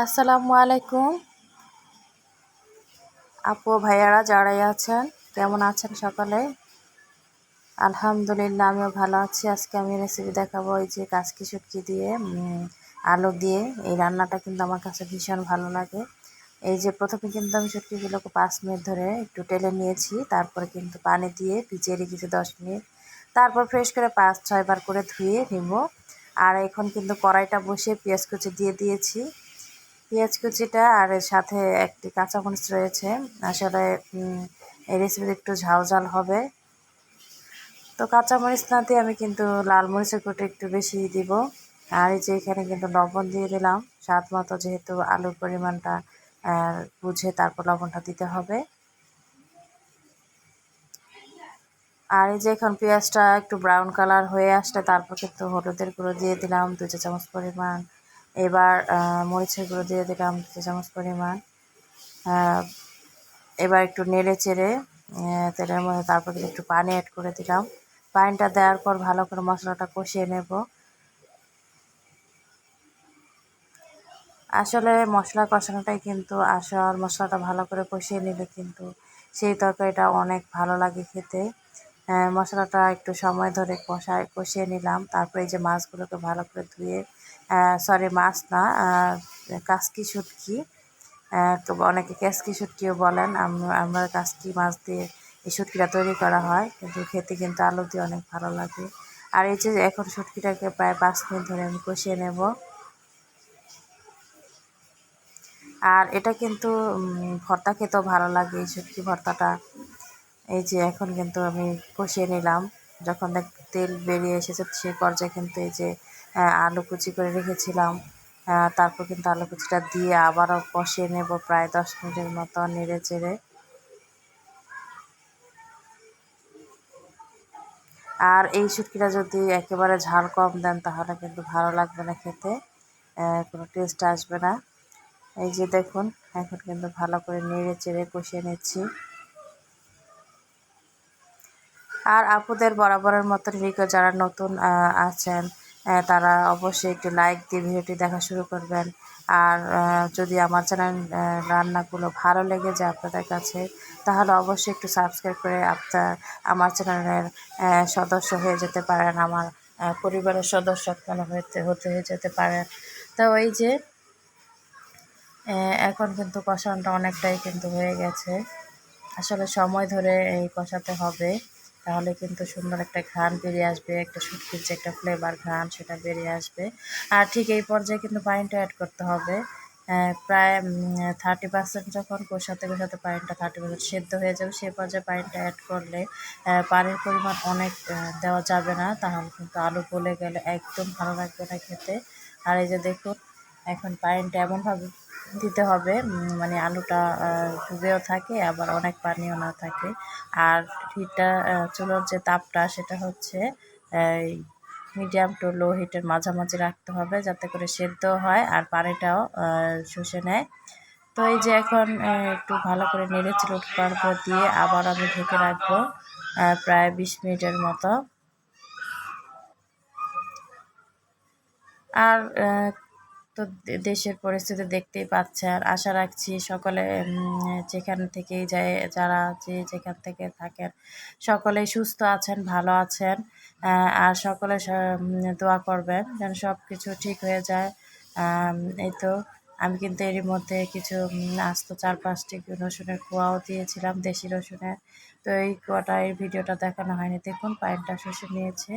আসসালামু আলাইকুম। আপু ভাইয়ারা যারাই আছেন, কেমন আছেন সকালে? আলহামদুলিল্লাহ, আমিও ভালো আছি। আজকে আমি রেসিপি দেখাবো এই যে কাজকি শুটকি দিয়ে আলু দিয়ে। এই রান্নাটা কিন্তু আমার কাছে ভীষণ ভালো লাগে। এই যে প্রথমে কিন্তু আমি শুটকিগুলোকে পাঁচ মিনিট ধরে একটু টেলে নিয়েছি। তারপরে কিন্তু পানি দিয়ে ভিজিয়ে রেখেছি দশ মিনিট। তারপর ফ্রেশ করে পাঁচ ছয়বার করে ধুয়ে নিব। আর এখন কিন্তু কড়াইটা বসে পেঁয়াজ কুচি দিয়ে দিয়েছি। পেঁয়াজ কুচিটা আর সাথে একটি কাঁচামরিচ রয়েছে। আসলে এই রেসিপিতে একটু ঝাল ঝাল হবে। তো কাঁচামরিচ না দিয়ে আমি কিন্তু লাল মরিচের কুটি একটু বেশি দিব। আর এই যে এখানে কিন্তু লবণ দিয়ে দিলাম। স্বাদ মতো যেহেতু আলুর পরিমাণটা বুঝে তারপর লবণটা দিতে হবে। আর এই যে এখন পেঁয়াজটা একটু ব্রাউন কালার হয়ে আসলে তারপর কিন্তু হলুদের গুঁড়ো দিয়ে দিলাম। দু চা চামচ পরিমাণ এবার মরিচের গুঁড়ো দিয়ে দিলাম দু চামচ পরিমাণ। এবার একটু নেড়ে চেড়ে তেলের মধ্যে তারপর একটু পানি অ্যাড করে দিলাম। পানিটা দেওয়ার পর ভালো করে মশলাটা কষিয়ে নেব। আসলে মশলা কষানোটাই কিন্তু আসল মশলাটা ভালো করে কষিয়ে নিলে কিন্তু সেই তরকারিটা অনেক ভালো লাগে খেতে। মশলাটা একটু সময় ধরে কষায়, কষিয়ে নিলাম। তারপরে এই যে মাছগুলোকে ভালো করে ধুয়ে সরি মাছ না কাসকি শুটকি তো অনেকে ক্যাসকি শুটকিও বলেন। আমরা কাসকি মাছ দিয়ে এই শুটকিটা তৈরি করা হয়, কিন্তু খেতে কিন্তু আলু দিয়ে অনেক ভালো লাগে। আর এই যে এখন শুটকিটাকে প্রায় পাঁচ মিনিট ধরে আমি কষিয়ে নেব। আর এটা কিন্তু ভর্তা খেতেও ভালো লাগে এই শুটকি ভর্তাটা। এই যে এখন কিন্তু আমি কষিয়ে নিলাম। যখন দেখ, তেল বেরিয়ে এসেছে সেই পর্যায়ে কিন্তু এই যে আলু কুচি করে রেখেছিলাম। তারপর কিন্তু আলু কুচিটা দিয়ে আবারও কষিয়ে নেব প্রায় দশ মিনিটের মতো নেড়ে চেড়ে। আর এই শুটকিটা যদি একেবারে ঝাল কম দেন, তাহলে কিন্তু ভালো লাগবে না খেতে। কোনো টেস্ট আসবে না। এই যে দেখুন, এখন কিন্তু ভালো করে নেড়ে চেড়ে কষিয়ে নিচ্ছি। আর আপুদের বরাবরের মতো রিকো যারা নতুন আছেন তারা অবশ্যই একটু লাইক দিয়ে ভিডিওটি দেখা শুরু করবেন। আর যদি আমার চ্যানেল রান্নাগুলো ভালো লেগে যায় আপনাদের কাছে, তাহলে অবশ্যই একটু সাবস্ক্রাইব করে আপনার আমার চ্যানেলের সদস্য হয়ে যেতে পারেন, আমার পরিবারের সদস্য আপনারা হতে হতে হয়ে যেতে পারেন। তো ওই যে এখন কিন্তু কষানটা অনেকটাই কিন্তু হয়ে গেছে। আসলে সময় ধরে এই কষাতে হবে। তাহলে কিন্তু সুন্দর একটা ঘ্রাণ বেরিয়ে আসবে, একটা শুটকির যে একটা ফ্লেভার ঘ্রাণ সেটা বেরিয়ে আসবে। আর ঠিক এই পর্যায়ে কিন্তু পানিটা অ্যাড করতে হবে। প্রায় থার্টি পার্সেন্ট যখন কষাতে কষাতে পানিটা থার্টি পার্সেন্ট সেদ্ধ হয়ে যাবে সেই পর্যায়ে পানিটা অ্যাড করলে পানির পরিমাণ অনেক দেওয়া যাবে না। তাহলে কিন্তু আলু গলে গেলে একদম ভালো লাগবে না খেতে। আর এই যে দেখুন, এখন পানিটা এমনভাবে দিতে হবে। মানে আলুটা ডুবেও থাকে, আবার অনেক পানিও না থাকে। আর হিটটা চুলোর যে তাপটা, সেটা হচ্ছে মিডিয়াম টু লো হিটের মাঝামাঝি রাখতে হবে যাতে করে সেদ্ধ হয় আর পানিটাও শুষে নেয়। তো এই যে এখন একটু ভালো করে নেড়ে চিড়ে পার দিয়ে আবার আমি ঢেকে রাখব প্রায় বিশ মিনিটের মতো। আর তো দেশের পরিস্থিতি দেখতেই পাচ্ছেন আশা রাখছি সকলে যেখান থেকেই যায়, যারা যে যেখান থেকে থাকেন, সকলেই সুস্থ আছেন, ভালো আছেন আর সকলে দোয়া করবেন যেন সব কিছু ঠিক হয়ে যায়। এই তো। আমি কিন্তু এরই মধ্যে কিছু আস্ত চার পাঁচটি রসুনের কুয়াও দিয়েছিলাম, দেশি রসুনের। তো এই কুয়াটা এই ভিডিওটা দেখানো হয়নি। দেখুন পায়েরটা শুষে নিয়েছে।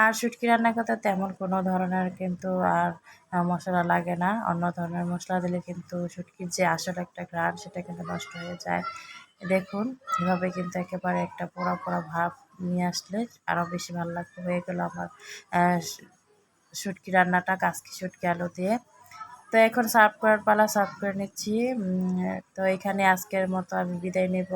আর শুটকি রান্না করতে তেমন কোনো ধরনের কিন্তু আর মশলা লাগে না। অন্য ধরনের মশলা দিলে কিন্তু শুটকির যে আসল একটা গ্রান সেটা কিন্তু নষ্ট হয়ে যায়। দেখুন, এভাবে কিন্তু একেবারে একটা পোড়া পোড়া ভাব নিয়ে আসলে আরও বেশি ভালো লাগবে। হয়ে গেল আমার শুটকি রান্নাটা কাজকি শুটকি আলু দিয়ে। তো এখন সার্ভ করার পালা সার্ভ করে নিচ্ছি। তো এখানে আজকের মতো আমি বিদায় নেব।